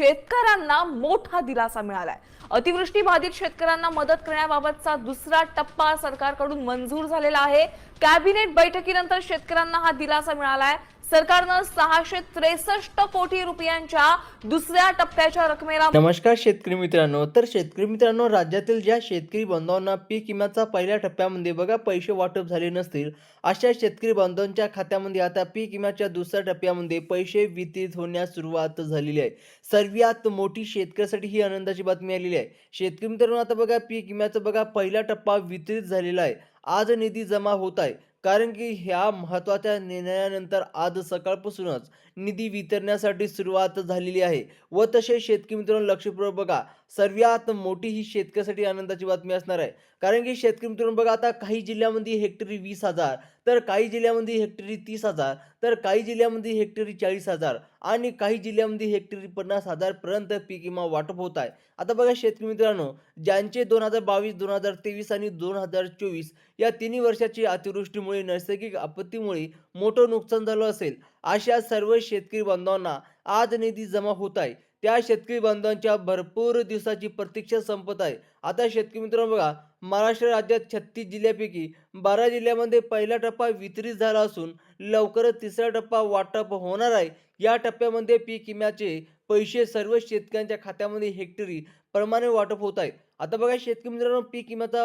शेतकऱ्यांना मोठा दिलासा मिळालाय. अतिवृष्टी बाधित शेतकऱ्यांना मदत करण्याबाबतचा दुसरा टप्पा सरकारकडून मंजूर झालेला आहे. कॅबिनेट बैठकीनंतर शेतकऱ्यांना हा दिलासा मिळालाय. सरकारनं सहाशे त्रेसष्ट कोटी रुपयांच्या दुसऱ्या टप्प्याच्या रकमेला नमस्कार शेतकरी मित्रांनो. तर शेतकरी मित्रांनो राज्यातील ज्या शेतकरी बांधवांना पीक विम्याचा पहिल्या टप्प्यामध्ये बघा पैसे वाटप झाले नसतील अशा शेतकरी बांधवांच्या खात्यामध्ये आता पीक विम्याच्या दुसऱ्या टप्प्यामध्ये पैसे वितरित होण्यास सुरुवात झालेली आहे. सर्वात मोठी शेतकऱ्यासाठी ही आनंदाची बातमी आलेली आहे. शेतकरी मित्रांनो आता बघा पीक विम्याचा बघा पहिला टप्पा वितरित झालेला आहे. आज निधी जमा होत आहे. कारण की ह्या महत्त्वाच्या निर्णयानंतर आज सकाळपासूनच निधी वितरण्यासाठी सुरुवात झालेली आहे. व तसे शेतकरी मित्रांनो लक्षपूर्वक बघा. सर्वात मोठी ही शेतकऱ्यासाठी आनंदाची बातमी असणार आहे. कारण की शेतकरी मित्रांनो बघा आता काही जिल्ह्यामध्ये हेक्टरी वीस हजार तर काही जिल्ह्यामध्ये हेक्टरी तीस हजार तर काही जिल्ह्यामध्ये हेक्टरी चाळीस हजार आणि काही जिल्ह्यामध्ये हेक्टरी पन्नास हजारपर्यंत पीक विमा वाटप होत आहे. आता बघा शेतकरी मित्रांनो ज्यांचे दोन हजार बावीस दोन हजार तेवीस आणि दोन हजार चोवीस या तिन्ही वर्षाची अतिवृष्टीमुळे नैसर्गिक आपत्तीमुळे मोठं नुकसान झालं असेल अशा सर्व शेतकरी बांधवांना आज निधी जमा होत आहे. त्या शेतकरी बांधवांच्या भरपूर दिवसाची प्रतीक्षा संपत आहे. आता शेतकरी मित्रांनो बघा महाराष्ट्र राज्यात छत्तीस जिल्ह्यापैकी बारा जिल्ह्यामध्ये पहिला टप्पा वितरित झाला असून लवकरच तिसरा टप्पा वाटप होणार आहे. या टप्प्यामध्ये पीक विम्याचे पैसे सर्व शेतकऱ्यांच्या खात्यामध्ये हेक्टरी प्रमाणे वाटप होत आहे. आता बघा शेतकरी मित्रांनो पीक किंमता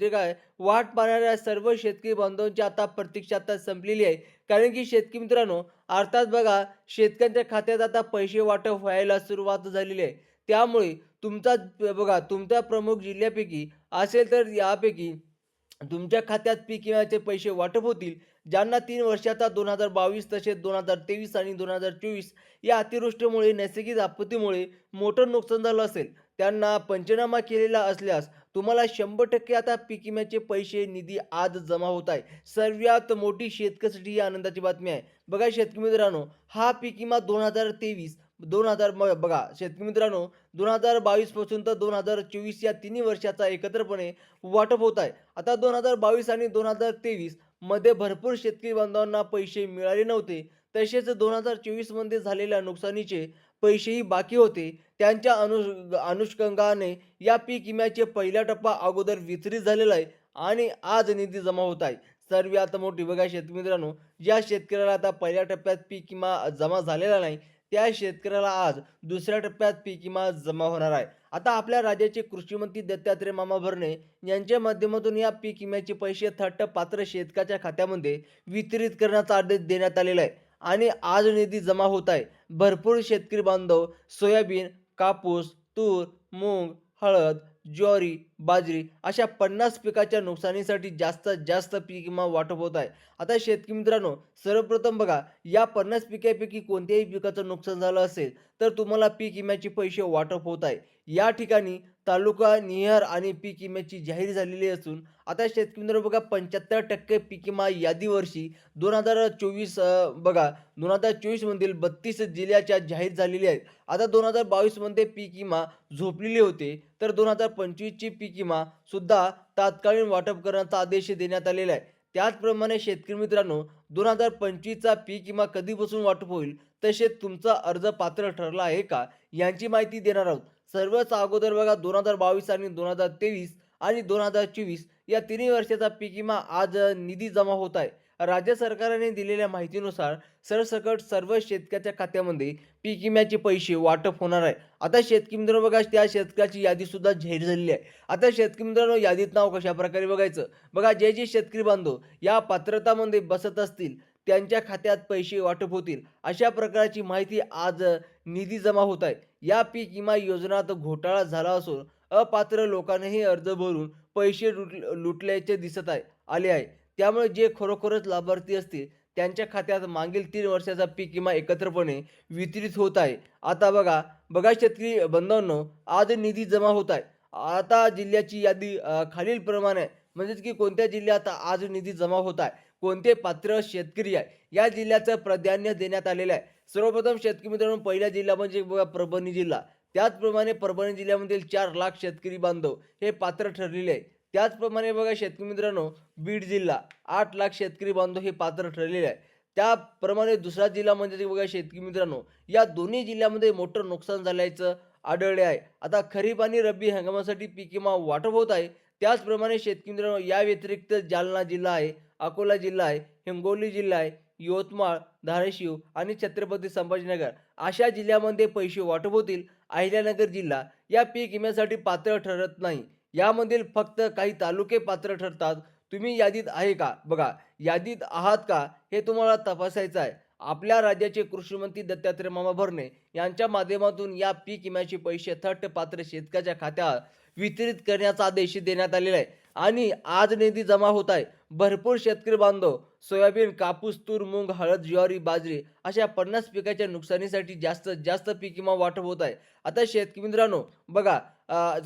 जे काय वाट पाहणाऱ्या सर्व शेतकरी बांधवांची आता प्रतीक्षा आता संपलेली आहे. कारण की शेतकरी मित्रांनो अर्थात बघा शेतकऱ्यांच्या खात्यात आता पैसे वाटप व्हायला सुरुवात झालेली आहे. त्यामुळे तुमचा बघा तुमच्या प्रमुख जिल्ह्यापैकी असेल तर यापैकी तुमच्या खात्यात पीक विम्याचे पैसे वाटप होतील ज्यांना तीन वर्षाचा दोन हजार बावीस तसेच दोन हजार तेवीस आणि दोन हजार चोवीस या अतिवृष्टीमुळे नैसर्गिक आपत्तीमुळे मोठं नुकसान झालं असेल. त्यांना पंचनामा केलेला असल्यास तुम्हाला शंभर टक्के आता पीक विम्याचे पैसे निधी आज जमा होत आहे. सर्वात मोठी शेतकऱ्यासाठी ही आनंदाची बातमी आहे. बघा शेतकरी मित्रांनो हा पीक विमा दोन हजार तेवीस दोन हजार बघा शेतकरी मित्रांनो दोन हजार बावीसपासून तर दोन हजार चोवीस या तिन्ही वर्षाचा एकत्रपणे वाटप होत आहे. आता दोन हजार बावीस आणि दोन हजार तेवीसमध्ये भरपूर शेतकरी बांधवांना पैसे मिळाले नव्हते. तसेच दोन हजार चोवीसमध्ये झालेल्या नुकसानीचे पैसेही बाकी होते. त्यांच्या अनु अनुषंगाने या पीक विम्याचे पहिला टप्पा अगोदर वितरित झालेला आहे आणि आज निधी जमा होत आहे. सर्व आता मोठी बघा शेतमित्रांनो ज्या शेतकऱ्याला आता पहिल्या टप्प्यात पीक विमा जमा झालेला नाही त्या शेतकऱ्याला आज दुसऱ्या टप्प्यात पीक विमा जमा होणार आहे. आता आपल्या राज्याचे कृषीमंत्री दत्तात्रय मामा भरणे यांच्या माध्यमातून या पीक विम्याचे पैसे थट्ट पात्र शेतकऱ्याच्या खात्यामध्ये वितरित करण्याचा आदेश देण्यात आलेला आहे. आणि आज निधी जमा होत आहे. भरपूर शेतकरी बांधव सोयाबीन कापूस तूर मूग हळद ज्वारी बाजरी अशा पन्नास पिकाच्या नुकसानीसाठी जास्तीत जास्त पीक विमा वाटप होत आहे. आता शेतकरी मित्रांनो सर्वप्रथम बघा या पन्नास पिकापैकी कोणत्याही पिकाचं नुकसान झालं असेल तर तुम्हाला पीक विम्याचे पैसे वाटप होत आहे. या ठिकाणी तालुका निहार आणि पीक विम्याची जाहीर झालेली असून आता शेतकरी मित्र बघा पंच्याहत्तर टक्के पीक विमा यादीवर्षी दोन हजार चोवीस बघा दोन हजार चोवीसमधील बत्तीस जिल्ह्याच्या जाहीर झालेली आहेत. आता दोन हजार बावीसमध्ये पीक विमा झोपलेले होते तर दोन हजार पंचवीसची पीक विमा सुद्धा तात्कालीन वाटप करण्याचा आदेश देण्यात आलेला आहे. त्याचप्रमाणे शेतकरी मित्रांनो दोन हजार पंचवीसचा पीक विमा कधीपासून वाटप होईल तसेच तुमचा अर्ज पात्र ठरला आहे का यांची माहिती देणार आहोत. सर्वच अगोदर बघा दोन हजार बावीस आणि दोन हजार तेवीस आणि दोन हजार चोवीस या तिन्ही वर्षाचा पीक विमा आज निधी जमा होत आहे. राज्य सरकारने दिलेल्या माहितीनुसार सरसकट सर्व शेतकऱ्याच्या खात्यामध्ये पीक विम्याचे पैसे वाटप होणार आहे. आता शेतकरी मित्रांनो बघा त्या शेतकऱ्याची यादी सुद्धा जाहीर झालेली आहे. आता शेतकरी मित्रांनो यादीत नाव कशा प्रकारे बघायचं? बघा जे जे शेतकरी बांधव या पात्रतामध्ये बसत असतील त्यांच्या खात्यात पैसे वाटप होतील. अशा प्रकारची माहिती आज निधी जमा होत आहे. या पीक विमा योजनात घोटाळा झाला असून अपात्र लोकांनीही अर्ज भरून पैसे लुट लुटल्याचे दिसत आहे आले आहे. त्यामुळे जे खरोखरच लाभार्थी असतील त्यांच्या खात्यात मागील तीन वर्षाचा पीक विमा एकत्रपणे वितरित होत आहे. आता बघा बघा शेतकरी बंधवांनो आज निधी जमा होत आहे. आता जिल्ह्याची यादी खालीलप्रमाणे आहे. म्हणजेच की कोणत्या जिल्ह्यात आज निधी जमा होत आहे? कोणते पात्र शेतकरी आहे? या जिल्ह्याचं प्राधान्य देण्यात आलेलं आहे. सर्वप्रथम शेतकरी मित्रांनो पहिला जिल्हा म्हणजे बघा परभणी जिल्हा. त्याचप्रमाणे परभणी जिल्ह्यामधील चार लाख शेतकरी बांधव हे पात्र ठरलेले आहे त्याचप्रमाणे बघा शेतकरी मित्रांनो बीड जिल्हा आठ लाख शेतकरी बांधव हे पात्र ठरलेले आहे त्याप्रमाणे दुसरा जिल्हा म्हणजे बघा शेतकरी मित्रांनो या दोन्ही जिल्ह्यामध्ये मोठं नुकसान झाल्याचं आढळले आहे. आता खरीप आणि रब्बी हंगामासाठी पीक विमा वाटप होत आहे. त्याचप्रमाणे शेतकरी मित्रांनो या व्यतिरिक्त जालना जिल्हा आहे अकोला जिल्हा आहे हिंगोली जिल्हा आहे यवतमाळ धाराशिव आणि छत्रपती संभाजीनगर अशा जिल्ह्यामध्ये पैसे वाटप होतील अहिल्यानगर जिल्हा या पीक विम्यासाठी पात्र ठरत नाही. यामधील फक्त काही तालुके पात्र ठरतात. तुम्ही यादीत आहे का? बघा यादीत आहात का? हे तुम्हाला तपासायचं आहे. आपल्या राज्याचे कृषीमंत्री दत्तात्रय मामा भरणे यांच्या माध्यमातून या पीक विम्याचे पैसे थट पात्र शेतकऱ्याच्या खात्यात वितरित करण्याचा आदेश देण्यात आलेला आहे. आणि आज निधी जमा होत आहे. भरपूर शेतकरी बांधव सोयाबीन कापूस तूर मूग हळद ज्वारी बाजरी अशा पन्नास पिकाच्या नुकसानीसाठी जास्तीत जास्त पीक विमा वाटप होत आहे. आता शेतकरी मित्रांनो बघा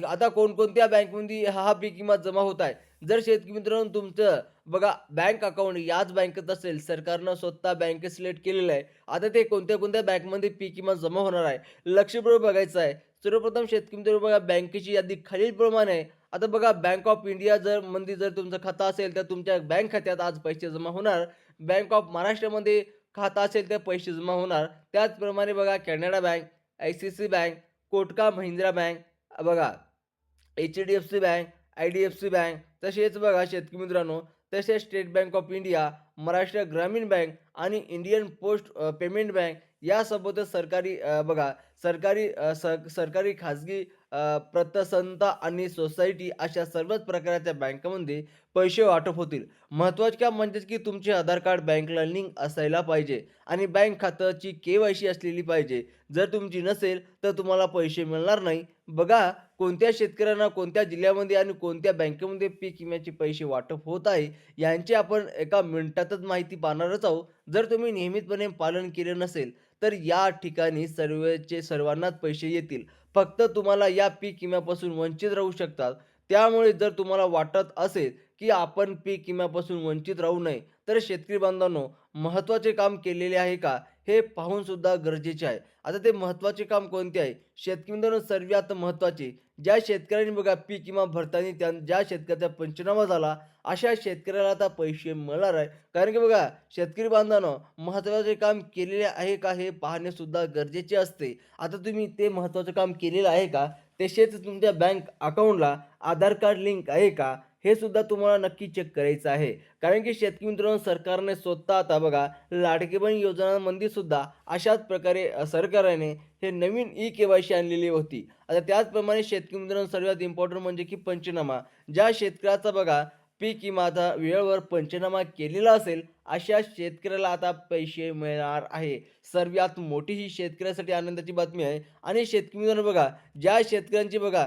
आता कोणकोणत्या बँकमध्ये हा पीक विमा जमा होत आहे? जर शेतकरी मित्रांनो तुमचं बघा बँक अकाउंट याच बँकेत असेल सरकारनं स्वतः बँक सिलेक्ट केलेलं आहे. आता ते कोणत्या कोणत्या बँकमध्ये पीक किंवा जमा होणार आहे? लक्षपूर्वक बघायचं आहे. सर्वप्रथम शेतकरी मित्र बघा बँकेची यादी खालीलप्रमाणे आहे. आता बघा बँक ऑफ इंडिया जर मध्ये जर तुमचं खातं असेल तर तुमच्या बँक खात्यात आज पैसे जमा होणार. बँक ऑफ महाराष्ट्रामध्ये खातं असेल तर पैसे जमा होणार. त्याचप्रमाणे बघा Canada bank I C C bank कोटका Mahindra bank बघा H D F C bank I D F C bank तसेच बघा शेतकरी मित्रांनो तसेच State Bank of India Maharashtra ग्रामीण बँक आणि इंडियन पोस्ट पेमेंट बँक यासोबतच सरकारी बघा सरकारी स- सरकारी खाजगी प्रतसंस्था आणि सोसायटी अशा सर्वच प्रकारच्या बँकामध्ये पैसे वाटप होतील. महत्त्वाचे काम म्हणजे की तुमचे आधार कार्ड बँकला लिंक असायला पाहिजे आणि बँक खात्याची के वाय सी असलेली पाहिजे. जर तुमची नसेल तर तुम्हाला पैसे मिळणार नाही. बघा कोणत्या शेतकऱ्यांना कोणत्या जिल्ह्यामध्ये आणि कोणत्या बँकेमध्ये पीक विम्याचे पैसे वाटप होत आहे यांची आपण एका मिनिटातच माहिती पाहणारच आहोत. जर तुम्ही नियमितपणे पालन केले नसेल तर या ठिकाणी सर्वचे सर्वांनाच पैसे येतील. फक्त तुम्हाला या पीक विम्यापासून वंचित राहू शकतात. त्यामुळे जर तुम्हाला वाटत असेल की आपण पीक विम्यापासून वंचित राहू नये तर शेतकरी बांधवांनो महत्त्वाचे काम केलेले आहे का? हे पाहून सुद्धा गरजेचे आहे. आता ते महत्त्वाचे काम कोणते आहे? शेतकरी मित्रांनो सर्वात महत्त्वाचे. ज्या शेतकऱ्यांनी बघा पीक किंवा भरताना त्या ज्या शेतकऱ्याचा पंचनामा झाला अशा शेतकऱ्याला आता पैसे मिळणार आहे. कारण की बघा शेतकरी बांधवांनो महत्त्वाचे काम केलेले आहे का हे पाहणेसुद्धा गरजेचे असते. आता तुम्ही ते महत्त्वाचं काम केलेलं आहे का? तसेच तुमच्या बँक अकाउंटला आधार कार्ड लिंक आहे का? हे सुद्धा तुम्हाला नक्की चेक करायचं आहे. कारण की शेतकरी मित्रांनो सरकारने स्वतः आता बघा लाडकेबन योजनांमध्ये सुद्धा अशाच प्रकारे सरकारने हे नवीन ई के वाय सी आणलेली होती. आता त्याचप्रमाणे शेतकरी मित्रांनो सर्वात इम्पॉर्टंट म्हणजे की पंचनामा. ज्या शेतकऱ्याचा बघा पीक विमाचा वेळेवर पंचनामा केलेला असेल अशा शेतकऱ्याला आता पैसे मिळणार आहे. सर्वात मोठी ही शेतकऱ्यासाठी आनंदाची बातमी आहे. आणि शेतकरी मित्रांनो बघा ज्या शेतकऱ्यांची बघा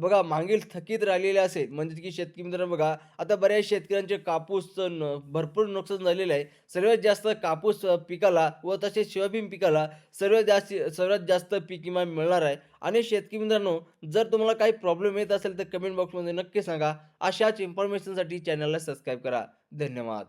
बघा मागील थकीत राहिलेले असेल म्हणजे की शेतकरी मित्रांनो बघा आता बऱ्याच शेतकऱ्यांचे कापूसचं न भरपूर नुकसान झालेलं आहे. सर्वात जास्त कापूस पिकाला व तसेच सोयाबीन पिकाला सर्वात जास्त सर्वात जास्त पीक विमा मिळणार आहे. आणि शेतकरी मित्रांनो जर तुम्हाला काही प्रॉब्लेम येत असेल तर कमेंट बॉक्समध्ये नक्की सांगा. अशाच इन्फॉर्मेशनसाठी चॅनलला सबस्क्राईब करा. धन्यवाद.